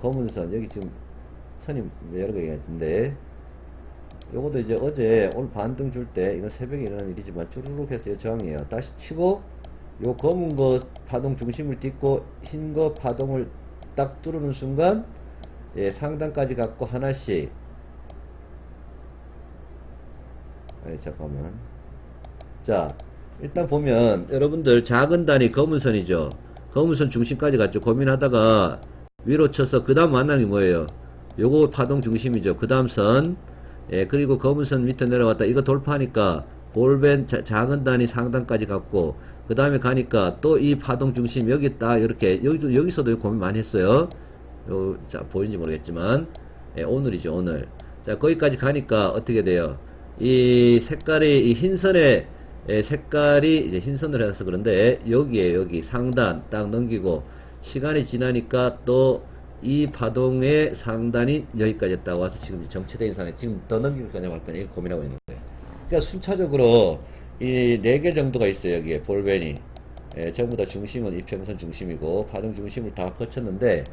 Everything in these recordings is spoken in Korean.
검은 선 여기 지금 선이 여러 개가 있는데 요것도 이제 어제 오늘 반등 줄 때 이건 새벽에 일어난 일이지만 쭈루룩 해서 요 저항이에요. 다시 치고 요 검은 거 파동 중심을 딛고 흰 거 파동을 딱 뚫는 순간 예, 상단까지 갖고 하나씩. 아 잠깐만. 자 일단 보면 여러분들 작은 단위 검은 선이죠. 검은 선 중심까지 갔죠. 고민하다가 위로 쳐서 그 다음 게 뭐예요? 요거 파동 중심이죠. 그 다음 선. 예, 그리고 검은 선 밑에 내려왔다. 이거 돌파하니까 볼벤 자- 작은 단위 상단까지 갔고 그 다음에 가니까 또 이 파동 중심 여기 딱 이렇게 여기도 여기서도 고민 많이 했어요. 요, 자, 보이는지 모르겠지만, 예, 오늘이죠, 오늘. 자, 거기까지 가니까 어떻게 돼요? 이 색깔이, 이 흰선의 예, 색깔이 이제 흰선으로 해서 그런데, 여기에, 여기 상단 딱 넘기고, 시간이 지나니까 또 이 파동의 상단이 여기까지 딱 와서 지금 정체된 상황에 지금 더 넘길 거냐 말 거냐 고민하고 있는 거예요. 그러니까 순차적으로 이 네 개 정도가 있어요, 여기에. 볼벤이. 예, 전부 다 중심은 이평선 중심이고, 파동 중심을 다 거쳤는데,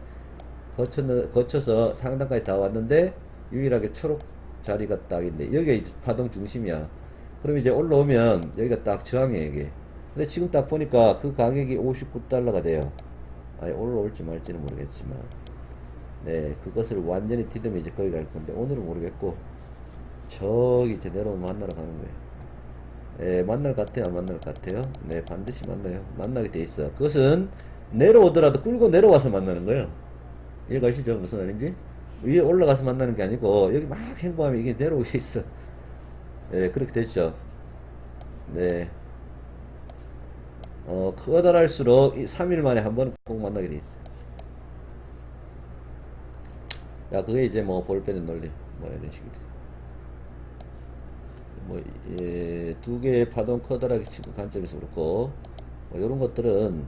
거쳐, 거쳐서 상단까지 다 왔는데 유일하게 초록 자리가 딱 있네 여기가 이제 파동 중심이야. 그럼 이제 올라오면 여기가 딱 저항이에요 이게. 근데 지금 딱 보니까 그 가격이 59달러가 돼요 아니 올라올지 말지는 모르겠지만 네 그것을 완전히 뒤듬면 이제 거기 갈 건데 오늘은 모르겠고 저기 이제 내려오면 만나러 가는 거예요 네, 만날 것 같아요 안 만날 것 같아요 네 반드시 만나요 만나게 돼 있어 그것은 내려오더라도 끌고 내려와서 만나는 거예요 이해가시죠? 무슨 말인지? 위에 올라가서 만나는 게 아니고, 여기 막 행보하면 이게 내려오게 있어. 네, 그렇게 됐죠. 네. 어, 커다랄수록 이 3일 만에 한 번 꼭 만나게 돼 있어요. 야, 그게 이제 뭐, 볼 빼는 논리. 뭐, 이런 식이 돼. 뭐, 예, 두 개의 파동 커다랗게 치고 관점에서 그렇고, 뭐, 요런 것들은,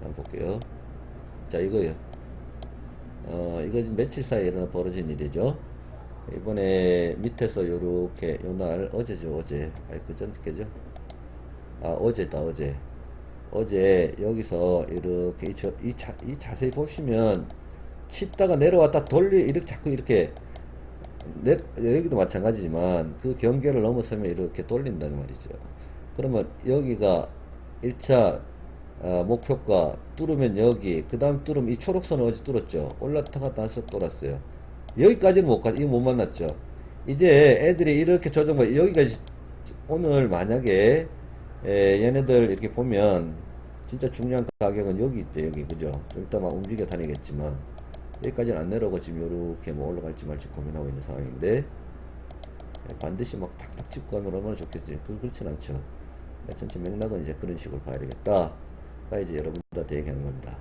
한번 볼게요. 자, 이거요. 어, 이거 지금 며칠 사이에 일어나 벌어진 일이죠. 이번에 밑에서 요렇게, 요날, 어제죠, 어제. 아니, 그전께죠. 아, 어제다, 어제. 어제, 여기서 이렇게, 이, 저, 이, 자, 이 자세히 보시면, 치다가 내려왔다 돌리, 이렇게 자꾸 이렇게, 내, 여기도 마찬가지지만, 그 경계를 넘어서면 이렇게 돌린다는 말이죠. 그러면 여기가 1차 아, 목표가 뚫으면 여기 그 다음 뚫으면 이 초록선을 어제 뚫었죠 올라타갔다 해서 뚫었어요 여기까지는 못 가, 이거 못 만났죠 이제 애들이 이렇게 조정을 여기까지 오늘 만약에 에, 얘네들 이렇게 보면 진짜 중요한 가격은 여기 있대 여기 그죠 좀 이따 막 움직여 다니겠지만 여기까지는 안 내려오고 지금 요렇게 뭐 올라갈지 말지 고민하고 있는 상황인데 에, 반드시 막 탁탁 짚고 하면 얼마나 좋겠지 그 그렇진 않죠 네, 전체 맥락은 이제 그런 식으로 봐야 되겠다 가 이제 여러분들한테 얘기하는 겁니다.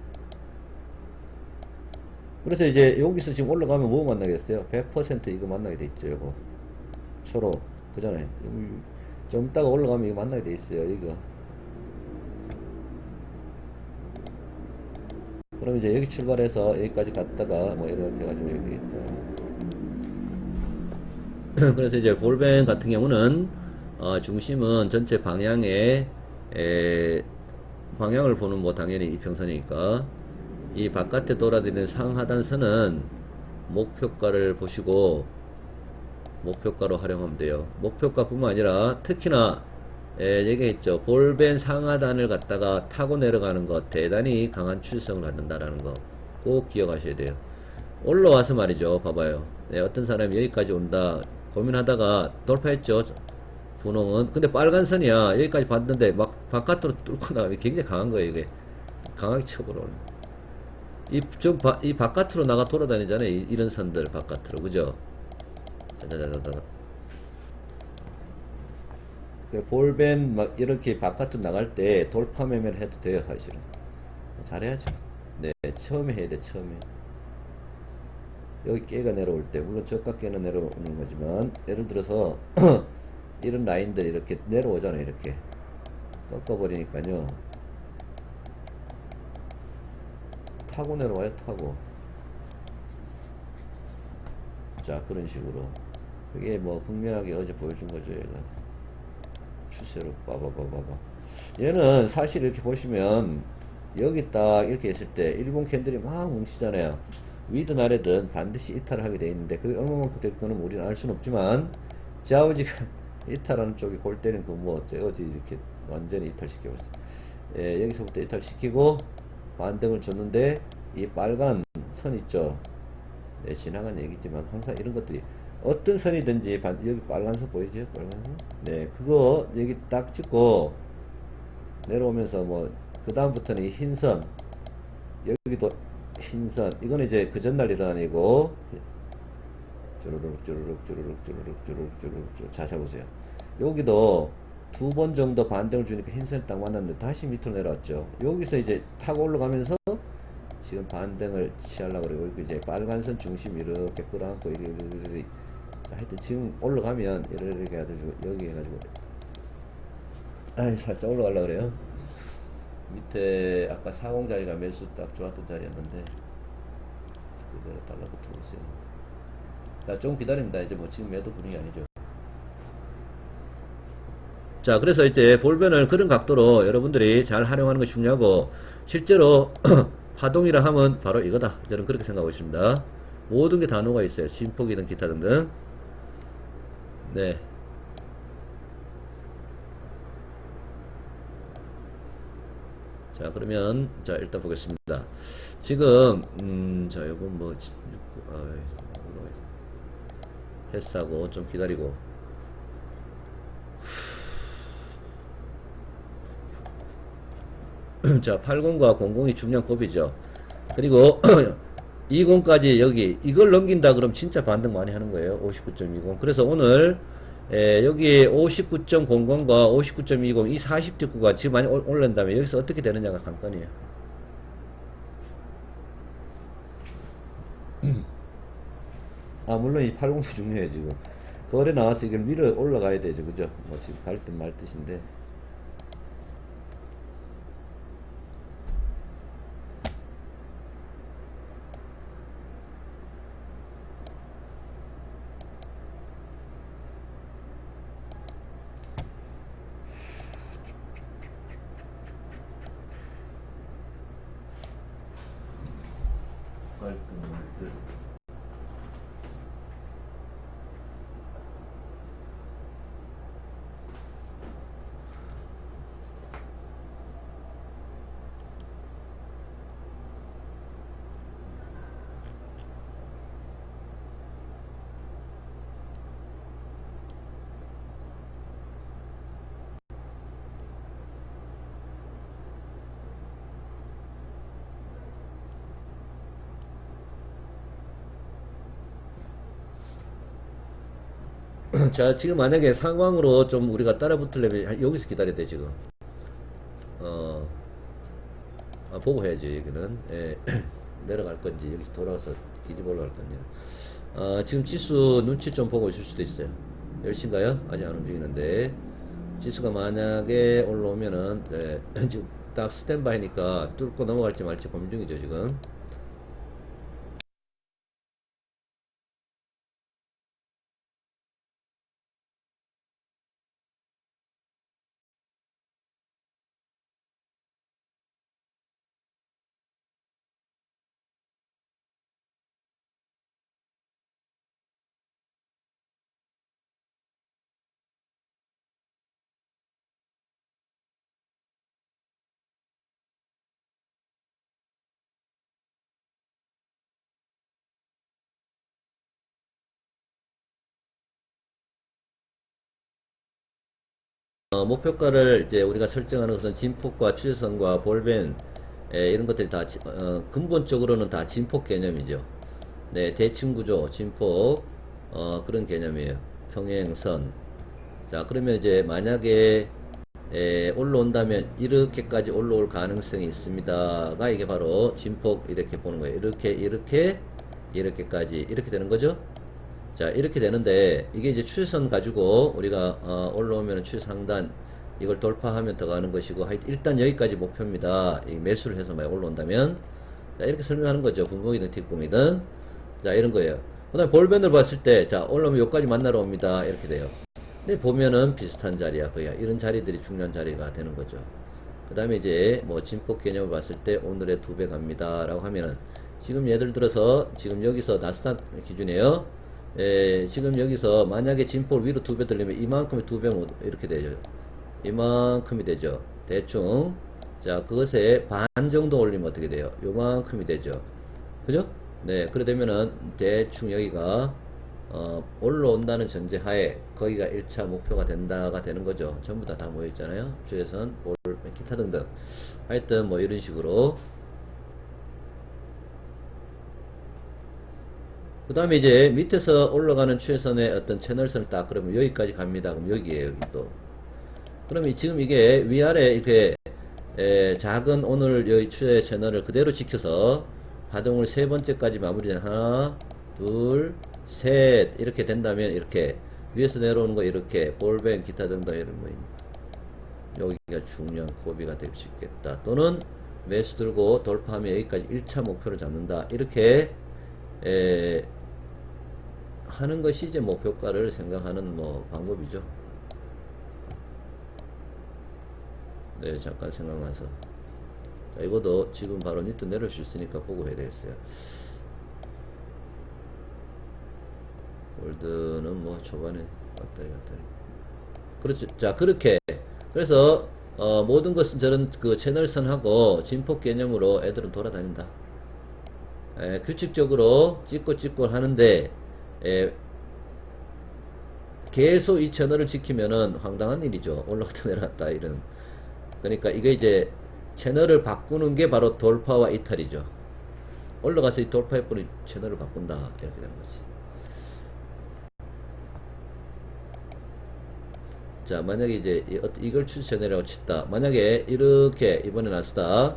그래서 이제 여기서 지금 올라가면 뭐 만나겠어요? 100% 이거 만나게 돼 있죠, 이거. 초록. 그잖아요. 좀 이따가 올라가면 이거 만나게 돼 있어요, 이거. 그럼 이제 여기 출발해서 여기까지 갔다가 뭐 이렇게 해가지고 여기 있다. 그래서 이제 볼뱅 같은 경우는 어, 중심은 전체 방향에 에, 방향을 보는 뭐 당연히 이평선이니까 이 바깥에 돌아다니는 상하단선은 목표가를 보시고 목표가로 활용하면 돼요. 목표가뿐만 아니라 특히나 예, 얘기했죠. 볼벤 상하단을 갖다가 타고 내려가는 것 대단히 강한 추진성을 갖는다라는 거 꼭 기억하셔야 돼요. 올라와서 말이죠. 봐봐요. 네, 어떤 사람이 여기까지 온다 고민하다가 돌파했죠. 분홍은 근데 빨간 선이야 여기까지 봤는데 막 바깥으로 뚫고 나가면 굉장히 강한 거예요 이게 강하게 쳐버려 이좀 이 바깥으로 나가 돌아다니잖아요 이, 이런 선들 바깥으로 그죠 자자자자자 그 볼벤 막 이렇게 바깥으로 나갈 때 돌파 매매를 해도 돼요 사실은. 잘해야죠. 네 처음에 해야 돼 처음에. 여기 깨가 내려올 때 물론 저가 깨는 내려오는 거지만 예를 들어서 이런 라인들이 이렇게 내려오잖아요 이렇게. 꺾어버리니까요. 타고 내려와요 타고. 자 그런 식으로 그게 뭐 분명하게 어제 보여준 거죠 얘가 추세로 봐봐봐봐봐 얘는 사실 이렇게 보시면 여기 딱 이렇게 했을 때 일본 캔들이 막 뭉치잖아요. 위든 아래든 반드시 이탈을 하게 돼 있는데 그게 얼마만큼 될 거는 우리는 알 수는 없지만 좌우지가 이탈하는 쪽이 골 때는 그뭐 어찌 이렇게 완전히 이탈시켜버렸어. 예, 여기서부터 이탈시키고 반등을 줬는데 이 빨간 선 있죠. 네, 지나간 얘기지만 항상 이런 것들이 어떤 선이든지 반, 여기 빨간 선 보이죠? 빨간 선? 네, 그거 여기 딱 찍고 내려오면서 뭐 그 다음부터는 이 흰선. 여기도 흰선. 이거는 이제 그 전날 쭈루룩 쭈루룩 쭈루룩 쭈루룩 쭈루룩 쭈루룩 쭈루룩 자 잡으세요. 여기도 두 번 정도 반등을 주니까 흰선이 딱 만났는데 다시 밑으로 내려왔죠. 여기서 이제 타고 올라가면서 지금 반등을 취하려고 여기 이제 빨간선 중심 이렇게 끌어안고 이렇게 하여튼 지금 올라가면 이렇게 해가지고 여기 해가지고 아이 살짝 올라가려 그래요 밑에 아까 40 자리가 매수 딱 좋았던 자리였는데 그대로 달라붙고 있어요. 자, 좀 기다립니다. 이제 뭐 지금 매도 분위기 아니죠. 자, 그래서 이제 볼변을 그런 각도로 여러분들이 잘 활용하는 것이 중요하고 실제로 파동이라 하면 바로 이거다. 저는 그렇게 생각하고 있습니다. 모든 게 다 녹아 있어요. 진폭이든 기타 등등. 네. 자 그러면 자 일단 보겠습니다. 지금 음자 요거 뭐 지- 아, 패스하고 좀 기다리고. 자 80과 00이 중량 곱이죠. 그리고 20까지 여기 이걸 넘긴다 그럼 진짜 반등 많이 하는 거예요. 59.20 그래서 오늘 에, 여기 59.00과 59.20 이 40뒷구가 지금 많이 올- 올른다면 여기서 어떻게 되느냐가 관건이에요. 아 물론 이 80도 중요해요 지금. 거래 나와서 이걸 밀어 올라가야 되죠. 그죠? 뭐 지금 갈듯말 듯인데 자, 지금 만약에 상황으로 좀 우리가 따라 붙으려면 여기서 기다려야 돼, 지금. 어, 아, 보고 해야지, 여기는. 예, 내려갈 건지, 여기서 돌아와서 뒤집어 올라갈 건지. 어, 지금 지수 눈치 좀 보고 있을 수도 있어요. 10시인가요? 아직 안 움직이는데. 지수가 만약에 올라오면은, 예, 지금 딱 스탠바이니까 뚫고 넘어갈지 말지 고민 중이죠, 지금. 어, 목표가를 이제 우리가 설정하는 것은 진폭과 추세선과 볼벤 에, 이런 것들이 다 지- 어, 근본적으로는 다 진폭 개념이죠. 네, 대칭 구조, 진폭 어, 그런 개념이에요. 평행선. 자, 그러면 이제 만약에 에, 올라온다면 이렇게까지 올라올 가능성이 있습니다가 이게 바로 진폭 이렇게 보는 거예요. 이렇게 이렇게 이렇게까지 이렇게 되는 거죠. 자 이렇게 되는데 이게 이제 추세선 가지고 우리가 어, 올라오면 추세 상단 이걸 돌파하면 더 가는 것이고 일단 여기까지 목표입니다. 이 매수를 해서 만약 올라온다면 자 이렇게 설명하는 거죠. 분봉이든 뒷봉이든 자 이런 거예요. 그다음 볼밴을 봤을 때자 올라오면 여기까지 만나러 옵니다. 이렇게 돼요. 근데 보면은 비슷한 자리야 거야. 이런 자리들이 중요한 자리가 되는 거죠. 그 다음에 이제 뭐 진폭 개념을 봤을 때 오늘의 두 배 갑니다. 라고 하면은 지금 예를 들어서 지금 여기서 나스닥 기준이에요. 에, 지금 여기서 만약에 진폭을 위로 두 배 들리면 이만큼의 두배 이렇게 되죠. 이만큼이 되죠. 대충. 자, 그것에 반 정도 올리면 어떻게 돼요? 요만큼이 되죠. 그죠? 네, 그래 되면은 대충 여기가 어, 올라온다는 전제 하에 거기가 1차 목표가 된다가 되는 거죠. 전부 다 다 모여 있잖아요. 최선, 볼, 기타 등등. 하여튼 뭐 이런 식으로. 그 다음에 이제 밑에서 올라가는 최선의 어떤 채널선을 딱 그러면 여기까지 갑니다. 그럼 여기에요, 여기 또. 그러면 지금 이게 위아래 이렇게 에, 작은 오늘 여기 추세 채널을 그대로 지켜서 파동을 세 번째까지 마무리 하나 둘 셋 이렇게 된다면 이렇게 위에서 내려오는 거 이렇게 볼뱅 기타 등등 이런 뭐 여기가 중요한 고비가 될 수 있겠다 또는 매수 들고 돌파하면 여기까지 1차 목표를 잡는다 이렇게 에, 하는 것이 이제 목표가를 생각하는 뭐 방법이죠. 네, 잠깐 생각나서. 자, 이것도 지금 바로 밑으로 내려올 수 있으니까 보고 해야 되겠어요. 골드는 뭐 초반에 왔다리 갔다리. 그렇죠. 자, 그렇게. 그래서, 어, 모든 것은 저런 그 채널선하고 진폭 개념으로 애들은 돌아다닌다. 에, 규칙적으로 찍고 찍고 하는데, 에, 계속 이 채널을 지키면은 황당한 일이죠. 올라갔다 내려갔다 이런. 그러니까 이게 이제 채널을 바꾸는 게 바로 돌파와 이탈이죠. 올라가서 이 돌파해버린 채널을 바꾼다. 이렇게 되는 거지. 자, 만약에 이제 이- 어- 이걸 추세 채널이라고 쳤다. 만약에 이렇게 이번에 나스다.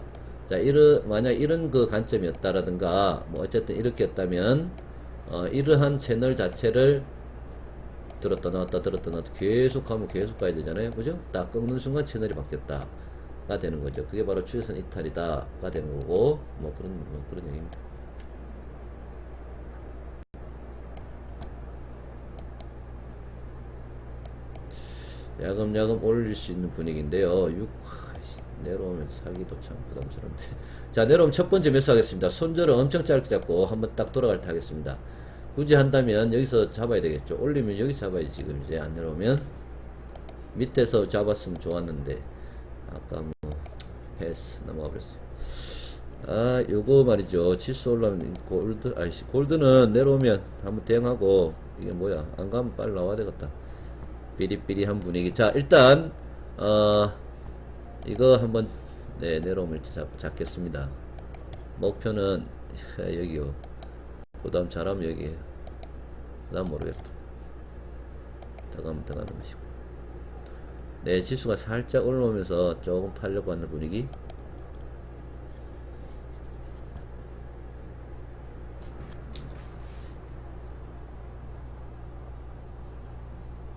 자, 이런 만약 이런 그 관점이었다라든가 뭐 어쨌든 이렇게 였다면 어, 이러한 채널 자체를 들었다 나왔다 들었다 나왔다 계속 가면 계속 가야 되잖아요. 그죠? 딱 끊는 순간 채널이 바뀌었다 가 되는 거죠. 그게 바로 추세선 이탈이다 가 되는 거고 뭐 그런 뭐 그런 얘기입니다. 야금야금 올릴 수 있는 분위기인데요. 6 내려오면 사기도 참 부담스러운데. 자 내려오면 첫 번째 매수 하겠습니다. 손절을 엄청 짧게 잡고 한번 딱 돌아갈 때 하겠습니다 굳이 한다면 여기서 잡아야 되겠죠. 올리면 여기 잡아야지 지금 이제 안 내려오면 밑에서 잡았으면 좋았는데 아까 뭐 패스 넘어가 버렸어요. 아 요거 말이죠. 치수 올라면 골드 아이씨 골드는 내려오면 한번 대응하고 이게 뭐야 안 가면 빨리 나와야 되겠다. 삐리삐리한 분위기. 자 일단 어 이거 한번 네 내려오면 잡, 잡겠습니다. 목표는 여기요. 그 다음 잘하면 여기에요. 그 모르겠다. 더 가면 더 가는 것이고. 네, 지수가 살짝 올라오면서 조금 하는 분위기.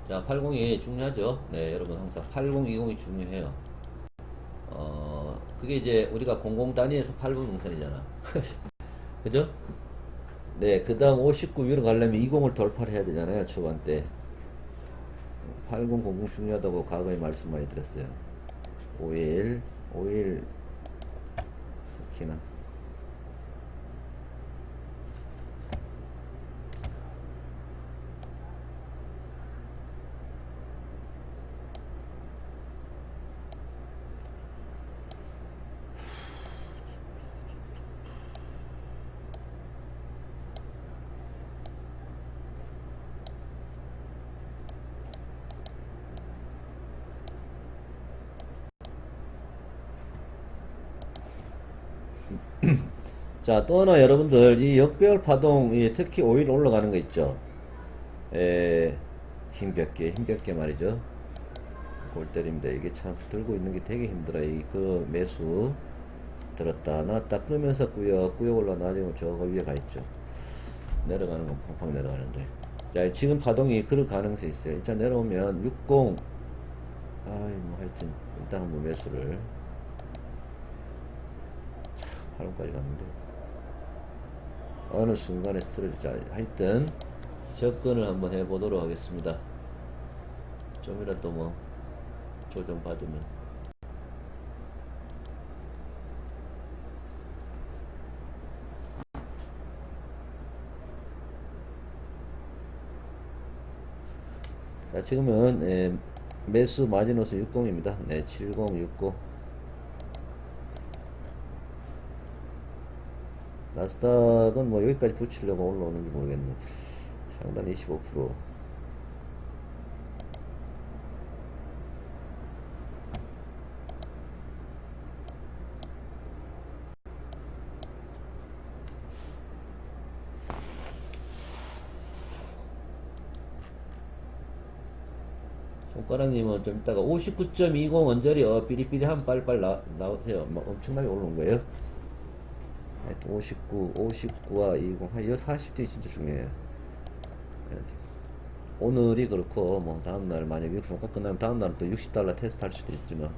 자, 80이 중요하죠. 네, 여러분 항상 8020이 중요해요. 어, 그게 이제 우리가 00 단위에서 8분 동선이잖아. 그죠? 네, 그 다음 59 위로 가려면 20을 돌파를 해야 되잖아요, 초반 때. 8000 중요하다고 과거에 말씀 많이 드렸어요. 51, 51, 특히나. 자, 또 하나 여러분들, 이 역별 파동, 이 특히 5일 올라가는 거 있죠? 에, 힘겹게, 힘겹게 말이죠. 골 때립니다. 이게 참 들고 있는 게 되게 힘들어요. 이그 매수 들었다 놨다 그러면서 꾸역꾸역 올라 나중에 저거 위에 가 있죠. 내려가는 건 팡팡 내려가는데. 자, 지금 파동이 그럴 가능성이 있어요. 자, 내려오면 60, 아이, 뭐 하여튼, 일단 한번 매수를. 8원까지 갔는데 어느 순간에 쓰러지자. 하여튼 접근을 한번 해보도록 하겠습니다. 좀이라도 뭐 조정 받으면. 자 지금은 예, 매수 마지노스 60입니다. 네 7069 나스닥은 뭐 여기까지 붙이려고 올라오는지 모르겠네. 상단 25%. 손가락님은 좀 이따가 59.20 원짜리 어 삐리삐리 한 빨빨 나, 나오세요. 막 엄청나게 올라온 거예요. 하여튼 59, 59와 20, 한, 이 40대 진짜 중요해요. 예. 오늘이 그렇고, 뭐, 다음날, 만약에 종가 끝나면 다음날은 또 60달러 테스트 할 수도 있지만,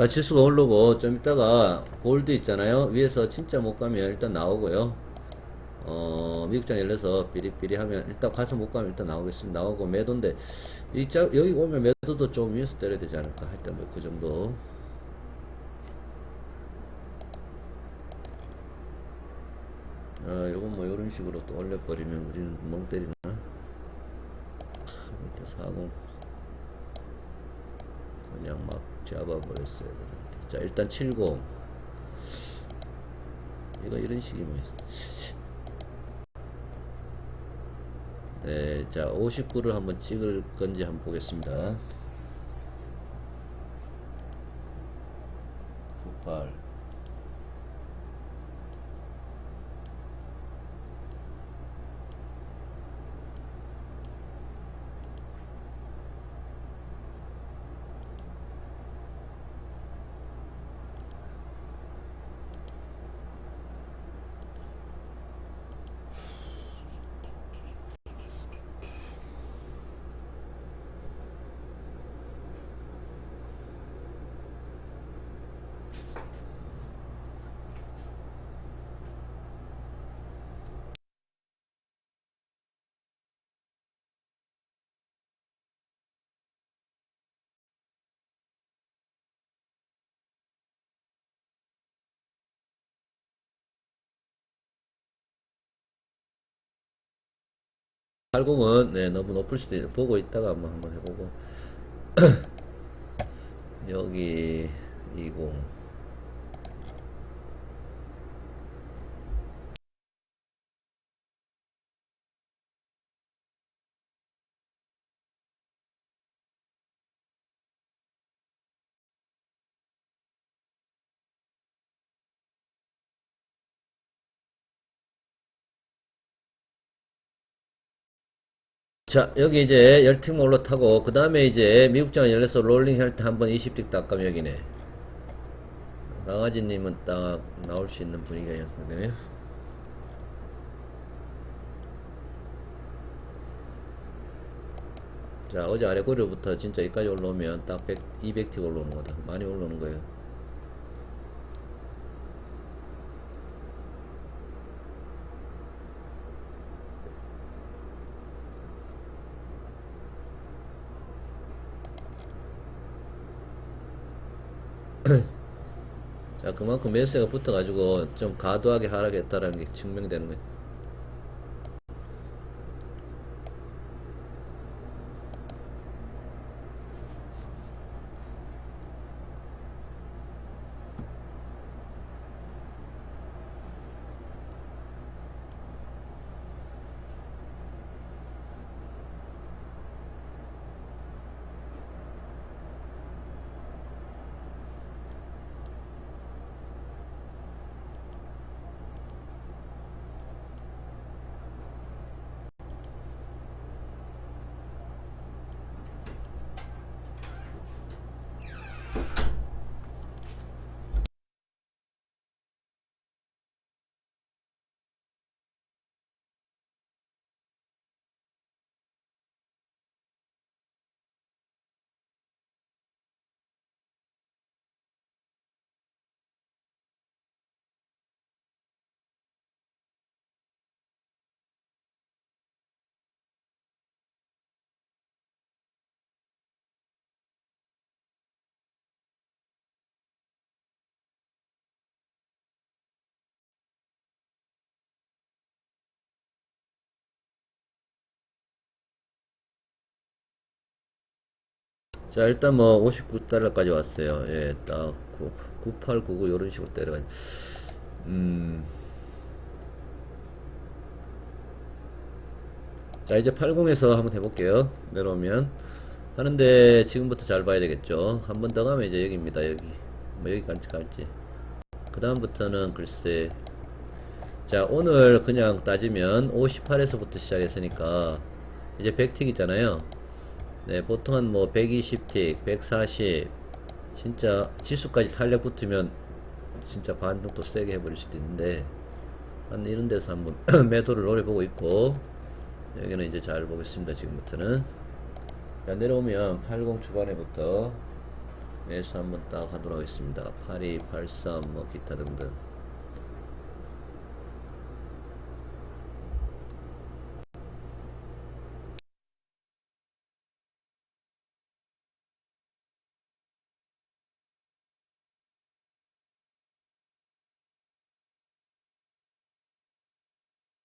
자, 지수가 오르고, 좀 이따가 골드 있잖아요. 위에서 진짜 못 가면 일단 나오고요. 어, 미국장 열려서 삐리삐리 하면, 일단 가서 못 가면 일단 나오겠습니다. 나오고, 매도인데, 이 짜, 여기 오면 매도도 좀 위에서 때려야 되지 않을까. 하여튼 뭐, 그 정도. 아, 요건 뭐, 요런 식으로 또 올려버리면 우리는 멍 때리나. 크, 밑에 40. 그냥 막 잡아버렸어요. 그런데. 자, 일단 70. 이거 이런 식이면. 네, 자, 59를 한번 찍을 건지 한번 보겠습니다. 98. 팔공은 네, 너무 높을 수도 있, 보고 있다가 한번 한번 해보고. 여기 20 자, 여기 이제 열팀 올라타고, 그 다음에 이제 미국장 열려서 롤링 할 때 한번 20틱 닦감 여기네. 강아지님은 딱 나올 수 있는 분위기였거든요. 자, 어제 아래 고리부터 진짜 여기까지 올라오면 딱 100, 200틱 올라오는 거다. 많이 올라오는 거예요. 그만큼 매수가 붙어가지고 좀 과도하게 하락했다라는 게 증명되는 거예요. 자, 일단 뭐 59달러까지 왔어요. 예, 딱 9899 이런 식으로 때려가. 음. 자, 이제 80에서 한번 해볼게요. 내려오면. 하는데 지금부터 잘 봐야 되겠죠. 한 번 더 가면 이제 여기입니다. 여기. 뭐 여기 갈지 갈지. 그 다음부터는 글쎄. 자, 오늘 그냥 따지면 58에서부터 시작했으니까 이제 100틱이잖아요. 네, 보통 한뭐 120틱, 140, 진짜 지수까지 탄력 붙으면 진짜 반등 또 세게 해버릴 수도 있는데 한 이런 데서 한번 매도를 노려보고 있고 여기는 이제 잘 보겠습니다. 지금부터는 자, 내려오면 80 초반에부터 매수 한번 딱 하도록 하겠습니다. 82, 83, 뭐 기타 등등